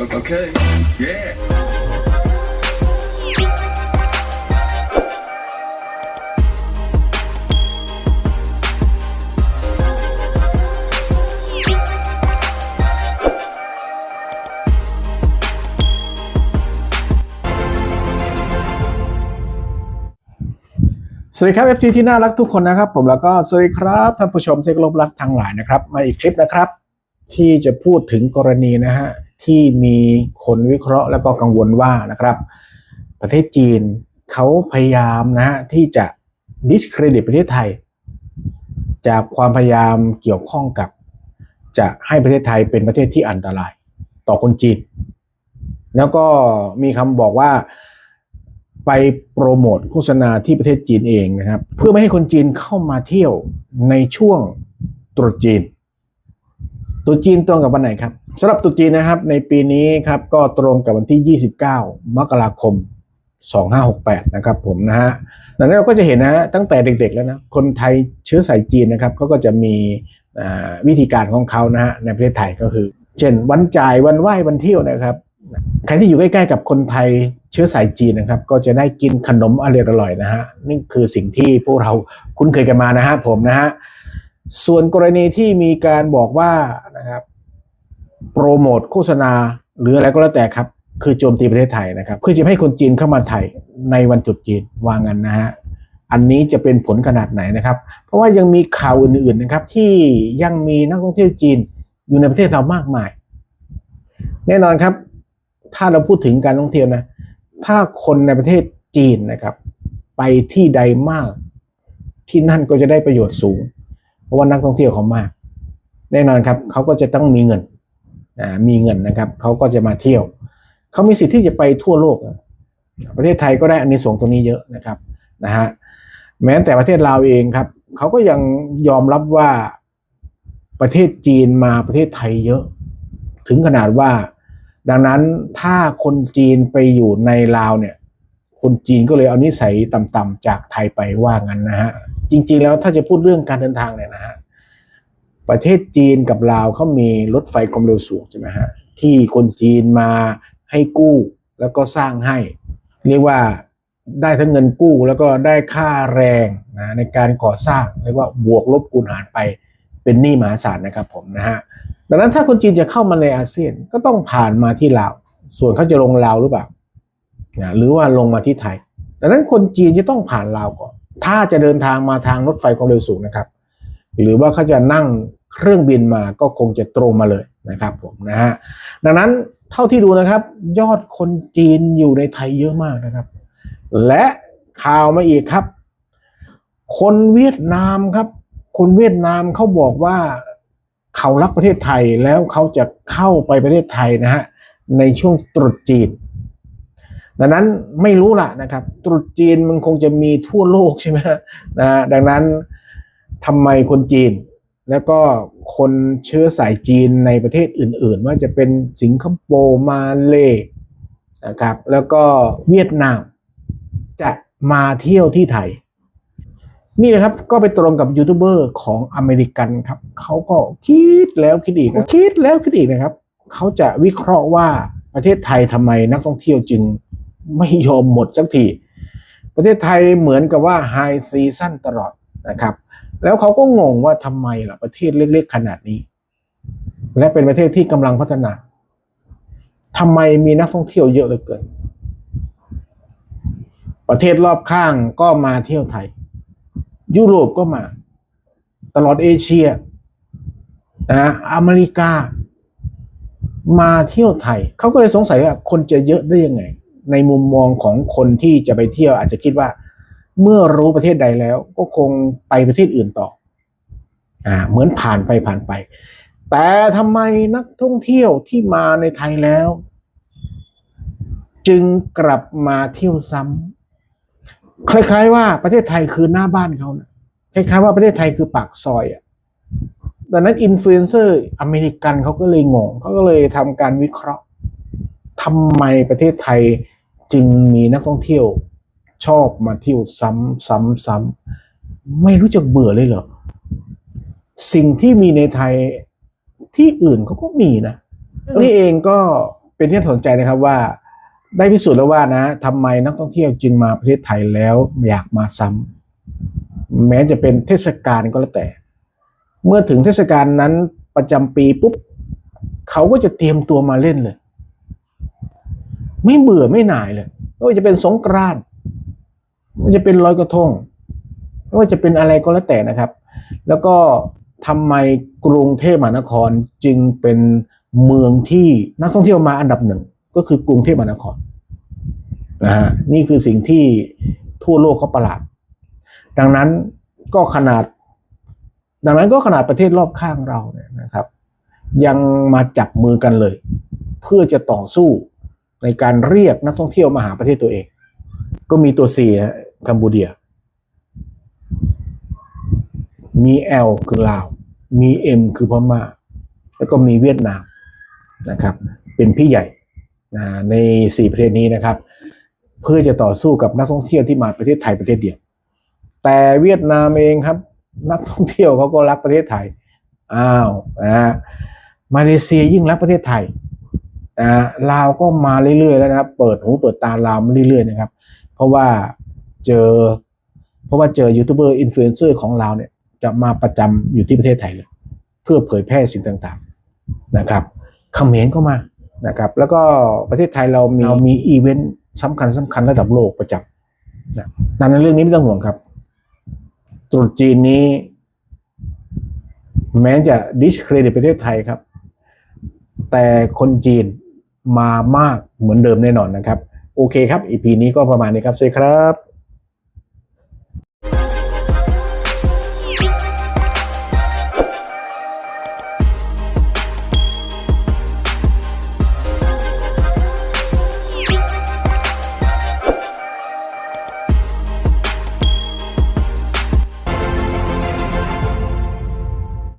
Okay. Yeah. สวัสดีครับ FT ที่น่ารักทุกคนนะครับ ผมแล้วก็สวัสดีครับท่านผู้ชมที่เคารพรักทั้งหลายนะครับ มาอีกคลิปนะครับ ที่จะพูดถึงกรณีนะฮะ ที่มีคนวิเคราะห์แล้วก็กังวลว่านะครับ ประเทศจีนเขาพยายามนะฮะที่จะ discredit ประเทศไทย จากความพยายามเกี่ยวข้องกับ จะให้ประเทศไทยเป็นประเทศที่อันตราย ต่อคนจีน แล้วก็มีคำบอกว่าไปโปรโมทโฆษณาที่ประเทศจีนเองนะครับ เพื่อไม่ให้คนจีนเข้ามาเที่ยวในช่วงตรุษจีนตรุษจีนตรงกับวันไหนครับ สำหรับตรุษจีนนะครับในปีนี้ครับก็ตรงกับวันที่ 29 มกราคม 2568 นะครับผมนะฮะดังนั้นเราก็จะเห็นนะฮะตั้งแต่เด็กๆแล้วนะคนไทยเชื้อสายจีนนะครับเขาก็จะมีวิธีการของเขานะฮะในประเทศไทยก็คือ เช่น วันจ่ายวันไหว้วันเที่ยวนะครับใครที่อยู่ใกล้ๆกับคนไทยเชื้อสายจีนนะครับ ก็จะได้กินขนมอร่อยๆนะฮะนี่คือสิ่งที่พวกเราคุ้นเคยกันมานะฮะผมนะฮะส่วนกรณีที่มีการบอกว่านะครับ โปรโมทโฆษณา หรืออะไรก็แล้วแต่ครับ คือโจมตีประเทศไทยนะครับ คือจะให้คนจีนเข้ามาไทยในวันจุดจีนวางันนะฮะอันนี้จะเป็นผลขนาดไหนนะครับ เพราะว่ายังมีข่าวอื่นๆนะครับ ที่ยังมีนักท่องเที่ยวจีนอยู่ในประเทศเรามากมาย แน่นอนครับ ถ้าเราพูดถึงการท่องเที่ยวนะ ถ้าคนในประเทศจีนนะครับ ไปที่ใดมาก ที่นั่นก็จะได้ประโยชน์สูง เพราะว่านักท่องเที่ยวเขามาก แน่นอนครับเขาก็จะต้องมีเงิน มีเงินนะครับเขาก็จะมาเที่ยวเขามีสิทธิ์ที่จะไปทั่วโลก ประเทศไทยก็ได้อันนี้ส่งตรงนี้เยอะนะครับนะฮะแม้แต่ประเทศลาวเองครับเขาก็ยังยอมรับว่าประเทศจีนมาประเทศไทยเยอะ ถึงขนาดว่า ดังนั้นถ้าคนจีนไปอยู่ในลาวเนี่ย คนจีนก็เลยเอานิสัยต่ำๆจากไทยไปว่างั้นนะฮะจริง ๆ แล้วถ้าจะพูดเรื่องการเดินทางเนี่ยนะฮะ ประเทศจีนกับลาวเขามีรถไฟความเร็วสูงใช่ไหมฮะที่คนจีนมาให้กู้แล้วก็สร้างให้ เรียกว่าได้ทั้งเงินกู้แล้วก็ได้ค่าแรงนะในการก่อสร้างเรียกว่าบวกลบคูณหารไปเป็นหนี้มหาศาลนะครับผมนะฮะดังนั้นถ้าคนจีนจะเข้ามาในอาเซียนก็ต้องผ่านมาที่ลาว ส่วนเขาจะลงลาวหรือเปล่านะหรือว่าลงมาที่ไทยดังนั้นคนจีนจะต้องผ่านลาวก่อน ถ้าจะเดินทางมาทางรถไฟความเร็วสูงนะครับ หรือว่าเขาจะนั่งเครื่องบินมาก็คงจะตรงมาเลยนะครับผมนะฮะดังนั้นเท่าที่ดูนะครับ ยอดคนจีนอยู่ในไทยเยอะมากนะครับ และข่าวมาอีกครับ คนเวียดนามครับ คนเวียดนามเขาบอกว่าเขารักประเทศไทยแล้วเขาจะเข้าไปประเทศไทยนะฮะในช่วงตรุษจีนดังนั้นไม่รู้ล่ะนะครับ ตรุษจีนมันคงจะมีทั่วโลกใช่ไหมฮะนะฮะดังนั้น ทำไมคนจีน แล้วก็คนเชื้อสายจีนในประเทศอื่น ๆ ว่าจะเป็นสิงคโปร์มาเลนะครับแล้วก็เวียดนามจะมาเที่ยวที่ไทย นี่นะครับก็ไปตรงกับยูทูบเบอร์ของอเมริกันครับเขาก็คิดแล้วคิดอีกคิดแล้วคิดอีกนะครับเขาจะวิเคราะห์ว่าประเทศไทยทำไมนักท่องเที่ยวจึงไม่ยอมหมดสักทีประเทศไทยเหมือนกับว่าไฮซีซั่นตลอดนะครับ แล้วเขาก็งงว่าทำไมล่ะประเทศเล็กๆขนาดนี้ และเป็นประเทศที่กำลังพัฒนาทำไมมีนักท่องเที่ยวเยอะเหลือเกิน ประเทศรอบข้างก็มาเที่ยวไทย ยุโรปก็มา ตลอดเอเชียนะอเมริกา มาเที่ยวไทย เขาก็เลยสงสัยว่าคนจะเยอะได้ยังไง ในมุมมองของคนที่จะไปเที่ยวอาจจะคิดว่า เมื่อรู้ประเทศใดแล้วก็คงไปประเทศอื่นต่อ อ่า เหมือนผ่านไปผ่านไป แต่ทำไมนักท่องเที่ยวที่มาในไทยแล้ว จึงกลับมาเที่ยวซ้ำคล้ายๆ ว่าประเทศไทยคือหน้าบ้านเขานะคล้ายๆว่าประเทศไทยคือปากซอยอะดังนั้นอินฟลูเอนเซอร์อเมริกันเขาก็เลยงงเขาก็เลยทำการวิเคราะห์ทำไมประเทศไทยจึงมีนักท่องเที่ยว ชอบมาเที่ยวซ้ำซ้ำซ้ำไม่รู้จักเบื่อเลยเหรอ สิ่งที่มีในไทยที่อื่นเขาก็มีนะนี่เองก็เป็นที่น่าสนใจนะครับว่า ได้พิสูจน์แล้วว่านะทำไมนักท่องเที่ยวจึงมาประเทศไทยแล้วอยากมาซ้ำแม้จะเป็นเทศกาลก็แล้วแต่ เมื่อถึงเทศกาลนั้นประจำปีปุ๊บเขาก็จะเตรียมตัวมาเล่นเลย ไม่เบื่อไม่หน่ายเลยไม่ว่าจะเป็นสงกรานต์ไม่ ว่าจะเป็นลอยกระทงไม่ว่าจะเป็นอะไรก็แล้วแต่นะครับ แล้วก็ทำไมกรุงเทพมหานครจึงเป็นเมืองที่นักท่องเที่ยวมาอันดับหนึ่ง ก็คือกรุงเทพมหานครนะฮะนี่คือสิ่งที่ทั่วโลกเขาประหลาด ดังนั้นก็ขนาด ดังนั้นก็ขนาดประเทศรอบข้างเราเนี่ยนะครับ ยังมาจับมือกันเลย เพื่อจะต่อสู้ในการเรียกนักท่องเที่ยวมาหาประเทศตัวเอง ก็มีตัว C ฮะกัมพูเดีย มี L คือลาว มี M คือพม่า แล้วก็มีเวียดนามนะครับ เป็นพี่ใหญ่นะใน 4 ประเทศนี้นะครับ เพื่อจะต่อสู้กับนักท่องเที่ยวที่มาประเทศไทยประเทศเดียว แต่เวียดนามเองครับ นักท่องเที่ยวเขาก็รักประเทศไทย อ้าวนะมาเลเซียยิ่งรักประเทศไทยนะลาวก็มาเรื่อยๆแล้วนะครับ เปิดหูเปิดตาลาวมาเรื่อยๆนะครับ เพราะว่าเจอ เพราะว่าเจอยูทูบเบอร์อินฟลูเอนเซอร์ของเราเนี่ยจะมาประจำอยู่ที่ประเทศไทยเลย เพื่อเผยแพร่สิ่งต่างๆนะครับเขมรก็มานะครับ แล้วก็ประเทศไทยเรามีเรามีอีเวนต์สำคัญสำคัญระดับโลกประจำนะดังนั้นเรื่องนี้ไม่ต้องห่วงครับตรุษจีนนี้ แม้จะดิสเครดิตประเทศไทยครับ แต่คนจีนมามากเหมือนเดิมแน่นอนนะครับ โอเคครับอีพีนี้ก็ประมาณนี้ครับสวัสดีครับ